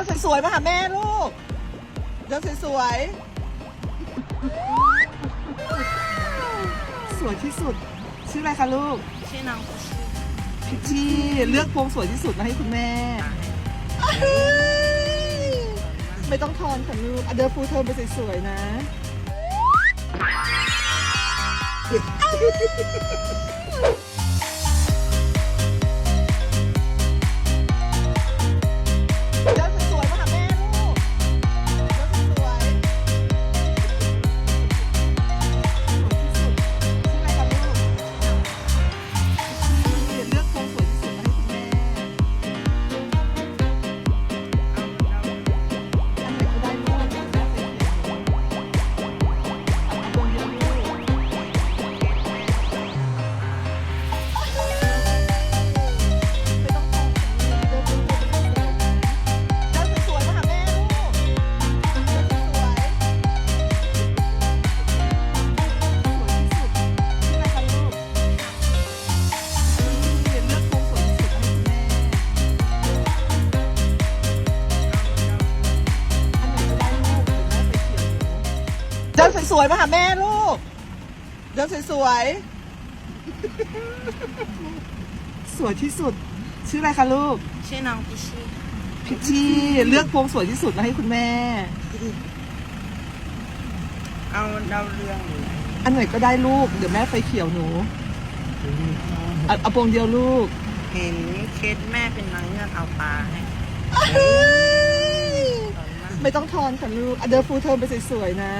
นสวยๆมาหาแม่ลูก เดินสวยๆ สวยที่สุด ชื่ออะไรคะลูก ชื่อน้องกุชชี่พิชชี่เลือกพวงสวยที่สุดมาให้คุณแม่ไม่ต้องทอนค่ะลูกอะเดินฟูลเทอมไปสวยๆนะเสวยๆมาหาแม่ลูก เดินสวยๆ สวยที่สุด ชื่ออะไรคะลูก ชื่อน้องกุชชี่พิชชี่เลือกพวงสวยที่สุดมาให้คุณแม่ เอาดาวเรืองหรืออันไหนก็ได้ลูก เดี๋ยวแม่ไปเขียวหนู เอาเอาพวงเดียวลูก เห็นเคสแม่เป็นนางเงือกเอาปลาให้ไม่ต้องทอนค่ะลูกอะเดินฟูลเทอมไปสวยๆนะ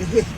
Ah!